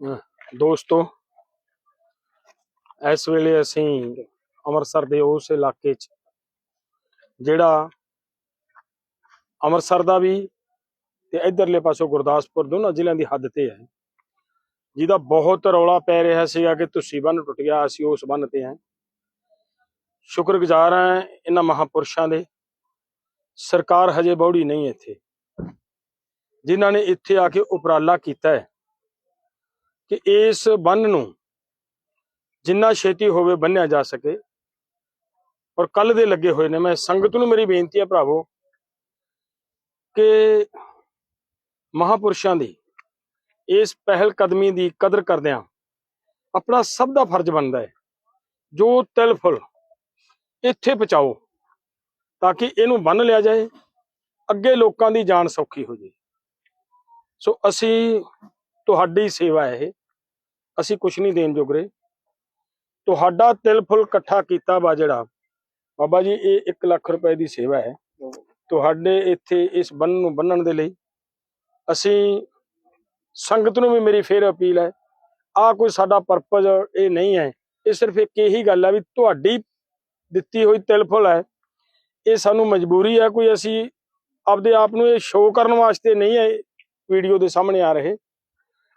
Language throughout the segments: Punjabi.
ਦੋਸਤੋ, ਇਸ ਵੇਲੇ ਅਸੀਂ ਅੰਮ੍ਰਿਤਸਰ ਦੇ ਉਸ ਇਲਾਕੇ 'ਚ, ਜਿਹੜਾ ਅੰਮ੍ਰਿਤਸਰ ਦਾ ਵੀ ਤੇ ਇਧਰਲੇ ਪਾਸੋਂ ਗੁਰਦਾਸਪੁਰ ਦੋਨਾਂ ਜ਼ਿਲ੍ਹਿਆਂ ਦੀ ਹੱਦ ਤੇ ਹੈ। ਜਿਹਦਾ ਬਹੁਤ ਰੌਲਾ ਪੈ ਰਿਹਾ ਸੀਗਾ ਕਿ ਤੁਸੀਂ ਬੰਨ ਟੁੱਟ ਗਿਆ, ਅਸੀਂ ਉਸ ਬੰਨ ਤੇ ਹਾਂ। ਸ਼ੁਕਰਗੁਜ਼ਾਰ ਹਾਂ ਇਹਨਾਂ ਮਹਾਪੁਰਸ਼ਾਂ ਦੇ। ਸਰਕਾਰ ਹਜੇ ਬੌੜੀ ਨਹੀਂ ਇੱਥੇ। ਜਿਨ੍ਹਾਂ ਨੇ ਇੱਥੇ ਆ ਕੇ ਉਪਰਾਲਾ ਕੀਤਾ ਹੈ। ਕਿ ਇਸ ਬੰਨ ਨੂੰ ਜਿੰਨਾ ਛੇਤੀ ਹੋਵੇ ਬੰਨਿਆ ਜਾ ਸਕੇ। ਔਰ ਕੱਲ ਦੇ ਲੱਗੇ ਹੋਏ ਨੇ, ਮੈਂ ਸੰਗਤ ਨੂੰ ਮੇਰੀ ਬੇਨਤੀ ਹੈ ਭਰਾਵੋ ਕਿ ਮਹਾਪੁਰਸ਼ਾਂ ਦੀ ਇਸ ਪਹਿਲ ਕਦਮੀ ਦੀ ਕਦਰ ਕਰਦਿਆਂ ਆਪਣਾ ਸਭ ਦਾ ਫਰਜ਼ ਬਣਦਾ ਹੈ। ਜੋ ਤਿਲ ਫੁੱਲ ਇੱਥੇ ਪਹੁੰਚਾਓ ਤਾਂ ਕਿ ਇਹਨੂੰ ਬੰਨ ਲਿਆ ਜਾਏ, ਅੱਗੇ ਲੋਕਾਂ ਦੀ ਜਾਨ ਸੌਖੀ ਹੋ ਜਾਏ। ਸੋ ਅਸੀਂ ਤੁਹਾਡੀ ਸੇਵਾ ਹੈ ਇਹ। ਅਸੀਂ ਕੁਝ ਨਹੀਂ ਦੇਣ ਜੋਗਰੇ। ਤੁਹਾਡਾ ਤਿਲ ਫੁੱਲ ਇਕੱਠਾ ਕੀਤਾ ਵਾ ਜਿਹੜਾ, ਬਾਬਾ ਜੀ, ਇਹ 1 ਲੱਖ ਰੁਪਏ ਦੀ ਸੇਵਾ ਹੈ। ਤੁਹਾਡੇ ਇੱਥੇ ਇਸ ਬੰਨ ਨੂੰ ਬੰਨਣ ਦੇ ਲਈ ਅਸੀਂ ਸੰਗਤ ਨੂੰ ਵੀ ਮੇਰੀ ਫੇਰ ਅਪੀਲ ਹੈ ਆ ਕੋਈ ਸਾਡਾ ਪਰਪਸ ਇਹ ਨਹੀਂ ਹੈ। ਇਹ ਸਿਰਫ ਇੱਕ ਇਹੀ ਗੱਲ ਹੈ ਵੀ ਤੁਹਾਡੀ ਦਿੱਤੀ ਹੋਈ ਤਿਲ ਫੁੱਲ ਹੈ, ਇਹ ਸਾਨੂੰ ਮਜਬੂਰੀ ਹੈ, ਕੋਈ ਅਸੀਂ ਆਪਦੇ ਆਪ ਨੂੰ ਇਹ ਸ਼ੋਅ ਕਰਨ ਵਾਸਤੇ ਨਹੀਂ ਹੈ ਵੀਡੀਓ ਦੇ ਸਾਹਮਣੇ ਆ ਰਹੇ।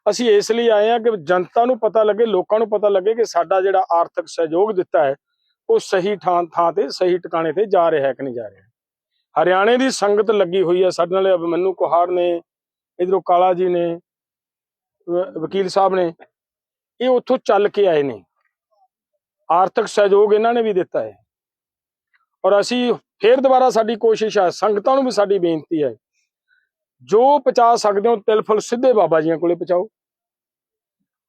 ਅਸੀਂ ਇਸ ਲਈ ਆਏ ਹਾਂ ਕਿ ਜਨਤਾ ਨੂੰ ਪਤਾ ਲੱਗੇ, ਲੋਕਾਂ ਨੂੰ ਪਤਾ ਲੱਗੇ ਕਿ ਸਾਡਾ ਜਿਹੜਾ ਆਰਥਿਕ ਸਹਿਯੋਗ ਦਿੱਤਾ ਹੈ, ਉਹ ਸਹੀ ਥਾਂ ਥਾਂ ਤੇ, ਸਹੀ ਟਿਕਾਣੇ ਤੇ ਜਾ ਰਿਹਾ ਹੈ ਕਿ ਨਹੀਂ ਜਾ ਰਿਹਾ ਹਰਿਆਣੇ ਦੀ ਸੰਗਤ ਲੱਗੀ ਹੋਈ ਹੈ ਸਾਡੇ ਨਾਲ ਅਭਿਮਨੂ ਕੁਹਾੜ ਨੇ, ਇਧਰੋਂ ਕਾਲਾ ਜੀ ਨੇ ਵਕੀਲ ਸਾਹਿਬ ਨੇ, ਇਹ ਉੱਥੋਂ ਚੱਲ ਕੇ ਆਏ ਨੇ। ਆਰਥਿਕ ਸਹਿਯੋਗ ਇਹਨਾਂ ਨੇ ਵੀ ਦਿੱਤਾ ਹੈ। ਔਰ ਅਸੀਂ ਫੇਰ ਦੁਬਾਰਾ ਸਾਡੀ ਕੋਸ਼ਿਸ਼ ਹੈ, ਸੰਗਤਾਂ ਨੂੰ ਵੀ ਸਾਡੀ ਬੇਨਤੀ ਹੈ ਜੋ ਪਹੁੰਚਾ ਸਕਦੇ ਹੋ ਤਿਲਫੁਲ ਸਿੱਧੇ ਬਾਬਾ ਜੀਆਂ ਕੋਲੇ ਪਹੁੰਚਾਓ।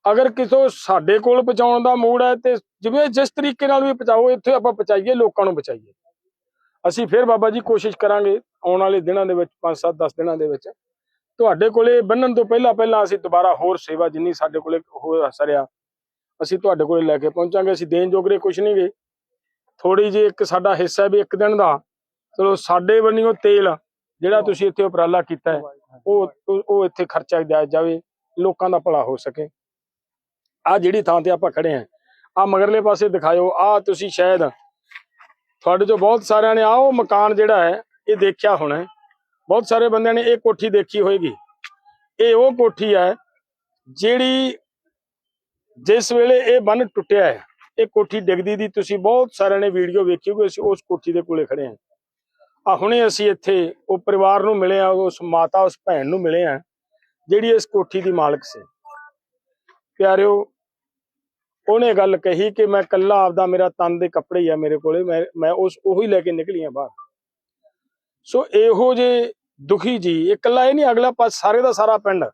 ਅਗਰ ਕਿਸੇ ਸਾਡੇ ਕੋਲ ਪਹੁੰਚਾਉਣ ਦਾ ਮੂਡ ਹੈ ਤੇ ਜਿਵੇਂ ਜਿਸ ਤਰੀਕੇ ਨਾਲ ਵੀ ਪਹੁੰਚਾਓ, ਇੱਥੇ ਆਪਾਂ ਪਹੁੰਚਾਈਏ, ਲੋਕਾਂ ਨੂੰ ਪਹੁੰਚਾਈਏ। ਅਸੀਂ ਫਿਰ ਬਾਬਾ ਜੀ ਕੋਸ਼ਿਸ਼ ਕਰਾਂਗੇ ਆਉਣ ਵਾਲੇ ਦਿਨਾਂ ਦੇ ਵਿੱਚ 5-7 10 ਦਿਨਾਂ ਦੇ ਵਿੱਚ। ਤੁਹਾਡੇ ਕੋਲੇ ਬੰਨਣ ਤੋਂ ਪਹਿਲਾਂ ਪਹਿਲਾਂ ਅਸੀਂ ਦੁਬਾਰਾ ਹੋਰ ਸੇਵਾ ਜਿੰਨੀ ਸਾਡੇ ਕੋਲੇ ਹੋ ਸਰਿਆ ਅਸੀਂ ਤੁਹਾਡੇ ਕੋਲੇ ਲੈ ਕੇ ਪਹੁੰਚਾਂਗੇ। ਅਸੀਂ ਦੇਣ ਜੋਗਰੇ ਕੁਝ ਨਹੀਂ ਗੇ। ਥੋੜੀ ਜਿਹੀ ਇੱਕ ਸਾਡਾ ਹਿੱਸਾ ਵੀ ਇੱਕ ਦਿਨ ਦਾ। ਚਲੋ ਸਾਡੇ ਬੰਨਿਓ ਤੇਲ ਜਿਹੜਾ ਤੁਸੀਂ ਇੱਥੇ ਉਪਰਾਲਾ ਕੀਤਾ ਹੈ ਉਹ ਉਹ- ਇੱਥੇ ਖਰਚਾ ਜਾਇਆ ਜਾਵੇ ਲੋਕਾਂ ਦਾ ਭਲਾ ਹੋ ਸਕੇ। ਆ ਜਿਹੜੀ ਥਾਂ ਤੇ ਆਪਾਂ ਖੜੇ ਆਂ ਆ ਮਗਰਲੇ ਪਾਸੇ ਦਿਖਾਇਓ ਆ ਤੁਸੀਂ ਸ਼ਾਇਦ ਤੁਹਾਡੇ ਚੋਂ ਬਹੁਤ ਸਾਰਿਆਂ ਨੇ ਆ ਉਹ ਮਕਾਨ ਜਿਹੜਾ ਹੈ ਇਹ ਦੇਖਿਆ ਹੋਣਾ। ਬਹੁਤ ਸਾਰੇ ਬੰਦਿਆਂ ਨੇ ਇਹ ਕੋਠੀ ਦੇਖੀ ਹੋਏਗੀ। ਇਹ ਉਹ ਕੋਠੀ ਹੈ ਜਿਹੜੀ ਜਿਸ ਵੇਲੇ ਇਹ ਬੰਨ ਟੁੱਟਿਆ ਹੈ ਇਹ ਕੋਠੀ ਡਿੱਗਦੀ ਦੀ ਤੁਸੀਂ ਬਹੁਤ ਸਾਰਿਆਂ ਨੇ ਵੀਡੀਓ ਵੇਖੀ ਹੋਊਗੀ ਅਸੀਂ ਉਸ ਕੋਠੀ ਦੇ ਕੋਲੇ ਖੜੇ ਹਾਂ। ਆ ਹੁਣੇ ਅਸੀਂ ਇੱਥੇ ਉਹ ਪਰਿਵਾਰ ਨੂੰ ਮਿਲੇ ਆ, ਉਸ ਮਾਤਾ, ਉਸ ਭੈਣ ਨੂੰ ਮਿਲੇ ਆ, ਜਿਹੜੀ ਇਸ ਕੋਠੀ ਦੀ ਮਾਲਕ ਸੀ। ਪਿਆਰਿਓ, ਉਹਨੇ ਗੱਲ ਕਹੀ ਕਿ ਮੈਂ ਕੱਲਾ ਆਪਦਾ ਮੇਰਾ ਤਨ ਦੇ ਕੱਪੜੇ ਹੀ ਆ ਮੇਰੇ ਕੋਲੇ, ਮੈਂ ਮੈਂ ਉਸ, ਉਹੀ ਲੈ ਕੇ ਨਿਕਲੀ ਆ ਬਾਹਰ। ਸੋ ਇਹੋ ਜੇ ਦੁਖੀ ਜੀ ਇਹ ਕੱਲਾ ਇਹ ਨਹੀਂ, ਅਗਲਾ ਪਾਸ ਸਾਰੇ ਦਾ ਸਾਰਾ ਪਿੰਡ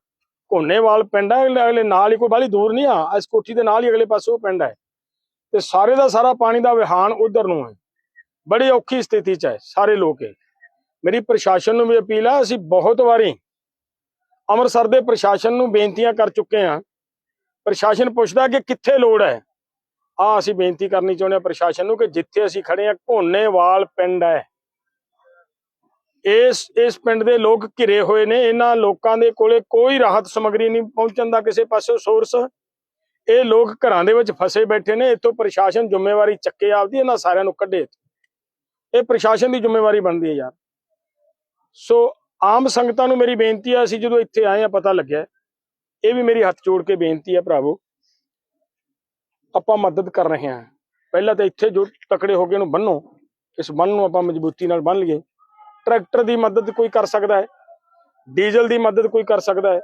ਘੋਨੇਵਾਲ ਪਿੰਡ ਹੈ ਅਗਲੇ ਨਾਲ ਹੀ ਕੋਈ ਬਾਹਲੀ ਦੂਰ ਨਹੀਂ ਆ, ਇਸ ਕੋਠੀ ਦੇ ਨਾਲ ਹੀ ਅਗਲੇ ਪਾਸੇ ਉਹ ਪਿੰਡ ਹੈ ਤੇ ਸਾਰੇ ਦਾ ਸਾਰਾ ਪਾਣੀ ਦਾ ਵਿਹਾਨ ਉਧਰ ਨੂੰ ਹੈ ਬੜੀ ਔਖੀ ਸਥਿਤੀ ਚ ਹੈ, ਸਾਰੇ ਲੋਕ ਇਹ। ਮੇਰੀ ਪ੍ਰਸ਼ਾਸਨ ਨੂੰ ਵੀ ਅਪੀਲ ਆ, ਅਸੀਂ ਬਹੁਤ ਵਾਰੀ ਅੰਮ੍ਰਿਤਸਰ ਦੇ ਪ੍ਰਸ਼ਾਸਨ ਨੂੰ ਬੇਨਤੀਆਂ ਕਰ ਚੁੱਕੇ ਹਾਂ। ਪ੍ਰਸ਼ਾਸਨ ਪੁੱਛਦਾ ਕਿ ਕਿੱਥੇ ਲੋੜ ਹੈ? ਆ ਅਸੀਂ ਬੇਨਤੀ ਕਰਨੀ ਚਾਹੁੰਦੇ ਹਾਂ ਪ੍ਰਸ਼ਾਸਨ ਨੂੰ ਕਿ ਜਿੱਥੇ ਅਸੀਂ ਖੜੇ ਹਾਂ, ਘੋਨੇਵਾਲ ਪਿੰਡ ਹੈ। ਇਸ ਇਸ ਪਿੰਡ ਦੇ ਲੋਕ ਘਿਰੇ ਹੋਏ ਨੇ, ਇਹਨਾਂ ਲੋਕਾਂ ਦੇ ਕੋਲੇ ਕੋਈ ਰਾਹਤ ਸਮਗਰੀ ਨਹੀਂ ਪਹੁੰਚਣ ਦਾ ਕਿਸੇ ਪਾਸੇ ਸੋਰਸ। ਇਹ ਲੋਕ ਘਰਾਂ ਦੇ ਵਿੱਚ ਫਸੇ ਬੈਠੇ ਨੇ, ਇੱਥੋਂ ਪ੍ਰਸ਼ਾਸਨ ਜ਼ਿੰਮੇਵਾਰੀ ਚੱਕੇ ਆਪਦੀ, ਇਹਨਾਂ ਸਾਰਿਆਂ ਨੂੰ ਕੱਢੇ ਇਹ ਪ੍ਰਸ਼ਾਸਨ ਦੀ ਜ਼ਿੰਮੇਵਾਰੀ ਬਣਦੀ ਹੈ ਯਾਰ। ਸੋ ਆਮ ਸੰਗਤਾਂ ਨੂੰ ਮੇਰੀ ਬੇਨਤੀ ਹੈ ਅਸੀਂ ਜਦੋਂ ਇੱਥੇ ਆਏ ਆ, ਪਤਾ ਲੱਗਿਆ, ਇਹ ਵੀ ਮੇਰੀ ਹੱਥ ਜੋੜ ਕੇ ਬੇਨਤੀ ਹੈ ਭਰਾਵੋ, ਆਪਾਂ ਮਦਦ ਕਰ ਰਹੇ ਹਾਂ। ਪਹਿਲਾਂ ਤਾਂ ਇੱਥੇ ਜੋ ਤਕੜੇ ਹੋ ਗਏ ਇਹਨੂੰ ਬੰਨੋ, ਇਸ ਬੰਨ ਨੂੰ ਆਪਾਂ ਮਜ਼ਬੂਤੀ ਨਾਲ ਬੰਨ ਲਈਏ। ਟਰੈਕਟਰ ਦੀ ਮਦਦ ਕੋਈ ਕਰ ਸਕਦਾ ਹੈ, ਡੀਜ਼ਲ ਦੀ ਮਦਦ ਕੋਈ ਕਰ ਸਕਦਾ ਹੈ,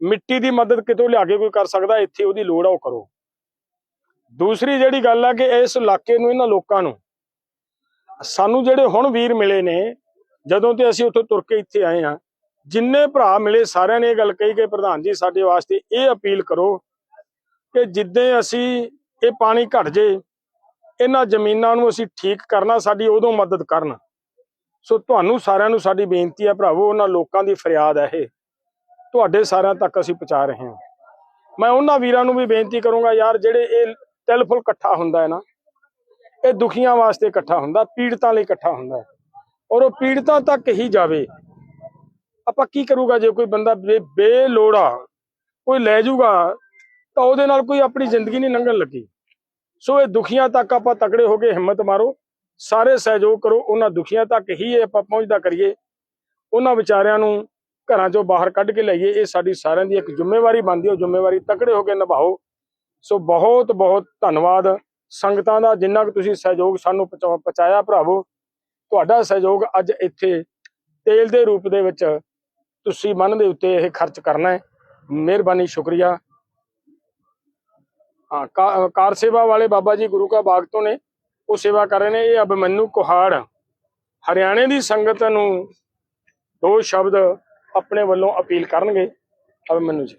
ਮਿੱਟੀ ਦੀ ਮਦਦ ਕਿਤੋਂ ਲਿਆ ਕੇ ਕੋਈ ਕਰ ਸਕਦਾ ਇੱਥੇ ਉਹਦੀ ਲੋੜ ਆ, ਉਹ ਕਰੋ। ਦੂਸਰੀ ਜਿਹੜੀ ਗੱਲ ਆ ਕਿ ਇਸ ਇਲਾਕੇ ਨੂੰ, ਇਹਨਾਂ ਲੋਕਾਂ ਨੂੰ ਸਾਨੂੰ ਜਿਹੜੇ ਹੁਣ ਵੀਰ ਮਿਲੇ ਨੇ, ਜਦੋਂ ਤੇ ਅਸੀਂ ਉੱਥੋਂ ਤੁਰ ਕੇ ਇੱਥੇ ਆਏ ਆ ਜਿੰਨੇ ਭਰਾ ਮਿਲੇ ਸਾਰਿਆਂ ਨੇ ਇਹ ਗੱਲ ਕਹੀ ਕਿ ਪ੍ਰਧਾਨ ਜੀ, ਸਾਡੇ ਵਾਸਤੇ ਇਹ ਅਪੀਲ ਕਰੋ ਕਿ ਜਿੱਦਾਂ ਅਸੀਂ ਇਹ ਪਾਣੀ ਘਟ ਜੇ, ਇਹਨਾਂ ਜ਼ਮੀਨਾਂ ਨੂੰ ਅਸੀਂ ਠੀਕ ਕਰਨਾ, ਸਾਡੀ ਉਦੋਂ ਮਦਦ ਕਰਨ। ਸੋ ਤੁਹਾਨੂੰ ਸਾਰਿਆਂ ਨੂੰ ਸਾਡੀ ਬੇਨਤੀ ਹੈ ਭਰਾਵੋ, ਉਹਨਾਂ ਲੋਕਾਂ ਦੀ ਫਰਿਆਦ ਹੈ ਇਹ। ਤੁਹਾਡੇ ਸਾਰਿਆਂ ਤੱਕ ਅਸੀਂ ਪਹੁੰਚਾ ਰਹੇ ਹਾਂ। ਮੈਂ ਉਹਨਾਂ ਵੀਰਾਂ ਨੂੰ ਵੀ ਬੇਨਤੀ ਕਰੂੰਗਾ, ਯਾਰ ਜਿਹੜੇ ਇਹ ਤਿਲਫੁਲ ਇਕੱਠਾ ਹੁੰਦਾ ਹੈ ਨਾ ਇਹ ਦੁਖੀਆਂ ਵਾਸਤੇ ਇਕੱਠਾ ਹੁੰਦਾ, ਪੀੜਤਾਂ ਲਈ ਇਕੱਠਾ ਹੁੰਦਾ ਔਰ ਉਹ ਪੀੜਤਾਂ ਤੱਕ ਹੀ ਜਾਵੇ। ਆਪਾਂ ਕੀ ਕਰੂਗਾ, ਜੇ ਕੋਈ ਬੰਦਾ ਬੇ- ਬੇਲੋੜਾ ਕੋਈ ਲੈ ਜਾਊਗਾ ਤਾਂ ਉਹਦੇ ਨਾਲ ਕੋਈ ਆਪਣੀ ਜ਼ਿੰਦਗੀ ਨਹੀਂ ਲੰਘਣ ਲੱਗੀ। ਸੋ ਇਹ ਦੁਖੀਆਂ ਤੱਕ ਆਪਾਂ ਤਕੜੇ ਹੋ ਕੇ ਹਿੰਮਤ ਮਾਰੋ। ਸਾਰੇ ਸਹਿਯੋਗ ਕਰੋ। ਉਹਨਾਂ ਦੁਖੀਆਂ ਤੱਕ ਹੀ ਇਹ ਆਪਾਂ ਪਹੁੰਚਦਾ ਕਰੀਏ। ਉਹਨਾਂ ਵਿਚਾਰਿਆਂ ਨੂੰ ਘਰਾਂ ਚੋਂ ਬਾਹਰ ਕੱਢ ਕੇ ਲਈਏ। ਇਹ ਸਾਡੀ ਸਾਰਿਆਂ ਦੀ ਇੱਕ ਜ਼ਿੰਮੇਵਾਰੀ ਬਣਦੀ ਹੈ। ਉਹ ਜ਼ਿੰਮੇਵਾਰੀ ਤਕੜੇ ਹੋ ਕੇ ਨਿਭਾਓ। ਸੋ ਬਹੁਤ ਬਹੁਤ ਧੰਨਵਾਦ। ਸੰਗਤਾਂ ਦਾ ਜਿੰਨਾ ਕੁ ਤੁਸੀਂ ਸਹਿਯੋਗ ਸਾਨੂੰ ਪਹੁੰਚਾ- ਪਹੁੰਚਾਇਆ ਭਰਾਵੋ, ਤੁਹਾਡਾ ਸਹਿਯੋਗ ਅੱਜ ਇੱਥੇ ਤੇਲ ਦੇ ਰੂਪ ਦੇ ਵਿੱਚ ਤੁਸੀਂ ਮਨ ਦੇ ਉੱਤੇ ਇਹ ਖਰਚ ਕਰਨਾ ਹੈ। ਮਿਹਰਬਾਨੀ, ਸ਼ੁਕਰੀਆ। ਹਾਂ, ਕਾ- ਕਾਰ ਸੇਵਾ ਵਾਲੇ ਬਾਬਾ ਜੀ ਗੁਰੂ ਕਾ ਬਾਗ ਤੋਂ ਨੇ, ਉਹ ਸੇਵਾ ਕਰ ਰਹੇ ਨੇ, ਇਹ ਅਭਿਮਨੂ ਕੁਹਾੜ। ਹਰਿਆਣੇ ਦੀ ਸੰਗਤ ਨੂੰ ਦੋ ਸ਼ਬਦ ਆਪਣੇ ਵੱਲੋਂ ਅਪੀਲ ਕਰਨਗੇ। ਅਭਿਮਨੂ ਜੀ।